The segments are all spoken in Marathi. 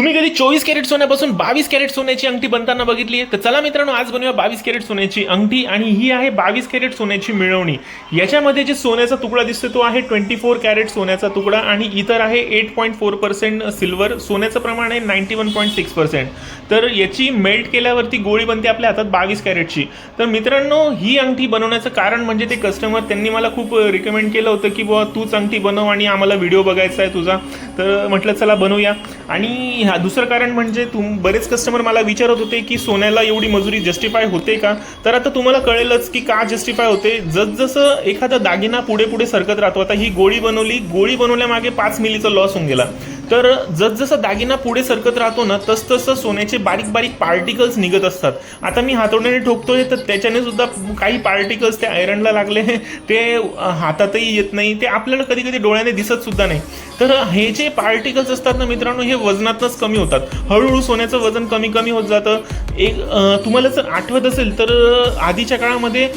तुम्ही कधी चोवीस कॅरेट सोन्यापासून बावीस कॅरेट सोन्याची अंगठी बनताना बघितली आहे? तर चला मित्रांनो आज बनवूया बावीस कॅरेट सोन्याची अंगठी आणि ही आहे बावीस कॅरेट सोन्याची मिळवणी. याच्यामध्ये जे सोन्याचा तुकडा दिसतो तो आहे ट्वेंटी फोर कॅरेट सोन्याचा तुकडा आणि इतर आहे eight point four percent silver. सोन्याचं प्रमाण आहे ninety one point six percent. तर याची मेल्ट केल्यावरती गोळी बनते आपल्या हातात बावीस कॅरेटची. तर मित्रांनो ही अंगठी बनवण्याचं कारण म्हणजे ते कस्टमर त्यांनी मला खूप रिकमेंड केलं होतं की बुवा तूच अंगठी बनव आणि आम्हाला व्हिडिओ बघायचा आहे तुझा. तर म्हटलं चला बनवूया. आणि हा दुसरं कारण म्हणजे तुम बरेच कस्टमर मला विचारत होते की सोन्याला एवढी मजुरी जस्टिफाय होते का? तर आता तुम्हाला कळेलच की का जस्टिफाय होते. जसजसं एखादा दागिना पुढे पुढे सरकत राहतो आता ही गोळी बनवली गोळी बनवल्यामागे पाच मिलीचा लॉस होऊन गेला. तर जसजसं दागिना पुढे सरकत राहतो ना तसतसं सोन्याचे बारीक बारीक पार्टिकल्स निघत असतात. आता मी हातोड्याने ठोकतोय तर त्याच्याने सुद्धा काही पार्टिकल्स ते आयरनला लागले. ते हातातही येत नाही. ते आपल्याला कधी कधी डोळ्याने दिसत सुद्धा नाही. तर हे जे पार्टिकल्स असतात ना मित्रांनो हे वजनातच कमी होतात. हळूहळू सोन्याचं वजन कमी कमी होत जातं. एक तुम्हाला जर आठवत असेल तर आधीच्या काळामध्ये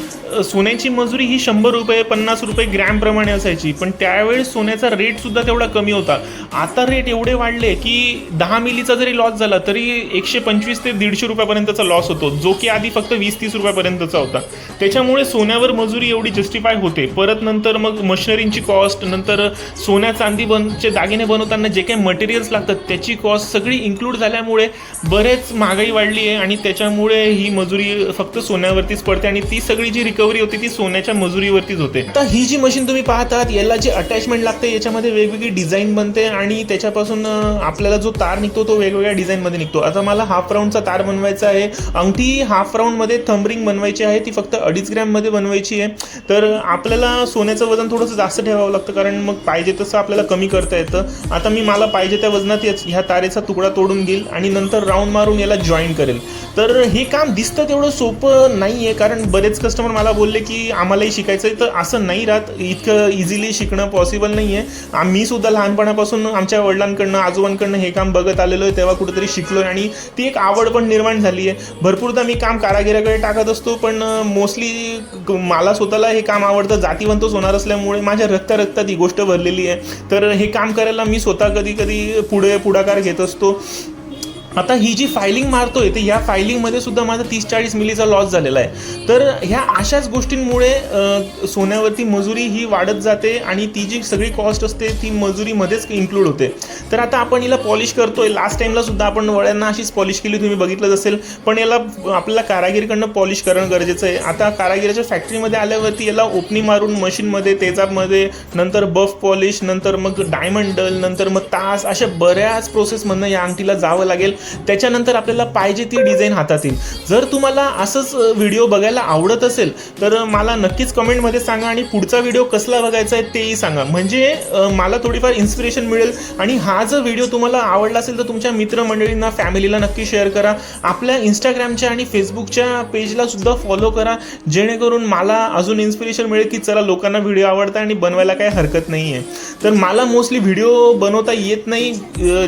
सोन्याची मजुरी ही शंभर रुपये पन्नास रुपये ग्रॅमप्रमाणे असायची. पण त्यावेळेस सोन्याचा रेटसुद्धा तेवढा कमी होता. आता रेट एवढे वाढले की दहा मिलीचा जरी लॉस झाला तरी एकशे पंचवीस ते दीडशे रुपयापर्यंतचा लॉस होतो. जो की आधी फक्त वीस तीस रुपयापर्यंतचा होता. त्याच्यामुळे सोन्यावर मजुरी एवढी जस्टिफाय होते. परत नंतर मग मशिनरींची कॉस्ट नंतर सोन्या चांदी बनचे दागिने बनवताना जे काही मटेरियल्स लागतात त्याची कॉस्ट सगळी इन्क्लूड झाल्यामुळे बरेच महागाई वाढली आहे. आणि त्याच्यामुळे ही मजुरी फक्त सोन्यावरतीच पडते आणि ती सगळी जी रिकव्हरी होती ती सोन्याच्या मजुरीवरतीच होते. आता ही जी मशीन तुम्ही पाहतात याला जी अटॅचमेंट लागते याच्यामध्ये वेगवेगळी डिझाईन बनते आणि त्याच्यापासून आपल्याला जो तार निघतो तो वेगवेगळ्या डिझाईनमध्ये निघतो. आता मला हाफ राऊंडचा तार बनवायचा आहे. अंगठी हाफ राऊंडमध्ये थंबरिंग बनवायची आहे. ती फक्त अडीच ग्रॅममध्ये बनवायची आहे. तर आपल्याला सोन्याचं वजन थोडंसं जास्त ठेवावं लागतं कारण मग पाहिजे तसं आपल्याला कमी करता येतं. आता मी मला पाहिजे त्या वजनात ह्या तारेचा तुकडा तोडून घेईल आणि नंतर राऊंड मारून याला जॉईन करेल. तर हे काम दिसतं तेवढं सोपं नाही आहे कारण बरेच कस्टमर मला बोलले की आम्हालाही शिकायचं आहे तर असं नाही राहत. इतकं इझिली शिकणं पॉसिबल नाही आहे आम्ही सुद्धा लहानपणापासून आमच्या वडिलांकडनं आजोबांकडनं हे काम बघत आलेलो आहे तेव्हा कुठेतरी शिकलो आहे आणि ती एक आवड पण निर्माण झाली आहे भरपूरदा मी काम कारागिराकडे टाकत असतो पण मोस्टली मला स्वतःला हे काम आवडतं. जातीवंतच होणार असल्यामुळे माझ्या रक्ता रक्तात ही गोष्ट भरलेली आहे. तर हे काम करायला मी स्वतः कधी कधी पुढे पुढाकार घेत असतो. आता ही जी फायलिंग मारतोय तर या फायलिंगमध्ये सुद्धा माझा तीस चाळीस मिलीचा लॉस झालेला आहे. तर ह्या अशाच गोष्टींमुळे सोन्यावरती मजुरी ही वाढत जाते आणि ती जी सगळी कॉस्ट असते ती मजुरीमध्येच इन्क्लूड होते. तर आता आपण हिला पॉलिश करतोय. लास्ट टाईमला सुद्धा आपण वळ्यांना अशीच पॉलिश केली तुम्ही बघितलंच असेल. पण याला आपल्याला कारागिरीकडनं पॉलिश करणं गरजेचं आहे. आता कारागिराच्या फॅक्टरीमध्ये आल्यावरती याला ओपनी मारून मशीनमध्ये तेजाबमध्ये नंतर बफ पॉलिश नंतर मग डायमंड डल नंतर मग तास अशा बऱ्याच प्रोसेसमधनं या अंगठीला जावं लागेल. त्याच्यानंतर आपल्याला पाहिजे ती डिझाईन हातात येईल. जर तुम्हाला असंच व्हिडिओ बघायला आवडत असेल तर मला नक्कीच कमेंटमध्ये सांगा आणि पुढचा व्हिडिओ कसला बघायचा आहे तेही सांगा. म्हणजे मला थोडीफार इन्स्पिरेशन मिळेल आणि हा जर व्हिडिओ तुम्हाला आवडला असेल तर तुमच्या मित्रमंडळींना फॅमिलीला नक्की शेअर करा. आपल्या इंस्टाग्रामच्या आणि फेसबुकच्या पेजला सुद्धा फॉलो करा. जेणेकरून मला अजून इन्स्पिरेशन मिळेल की चला लोकांना व्हिडिओ आवडता आणि बनवायला काही हरकत नाही आहे तर मला मोस्टली व्हिडिओ बनवता येत नाही.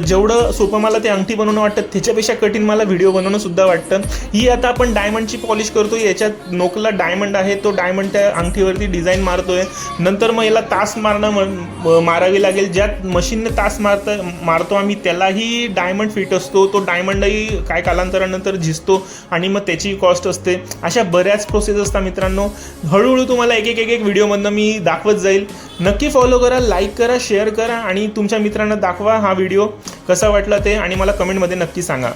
जेवढं सोपं मला ते अंगठी बनवणं वाटतं त्याच्यापेक्षा कठीण मला व्हिडिओ बनवणं सुद्धा वाटतं. ही आता आपण डायमंडची पॉलिश करतो याच्यात नोकला डायमंड आहे तो डायमंड त्या अंगठीवरती डिझाईन मारतोय. नंतर मग याला तास मारणं मारावी लागेल. ज्यात मशीनने तास मारता मारतो आम्ही त्यालाही डायमंड फिट असतो. तो डायमंडही काय कालांतरानंतर झिजतो आणि मग त्याची कॉस्ट असते. अशा बऱ्याच प्रोसेस असतात मित्रांनो. हळूहळू तुम्हाला एक एक एक एक व्हिडिओमधनं मी दाखवत जाईल. नक्की फॉलो करा लाईक करा शेअर करा आणि तुमच्या मित्रांना दाखवा हा व्हिडिओ कसा वाटला ते आणि मला कमेंटमध्ये नक्की सांगा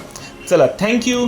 चला थँक्यू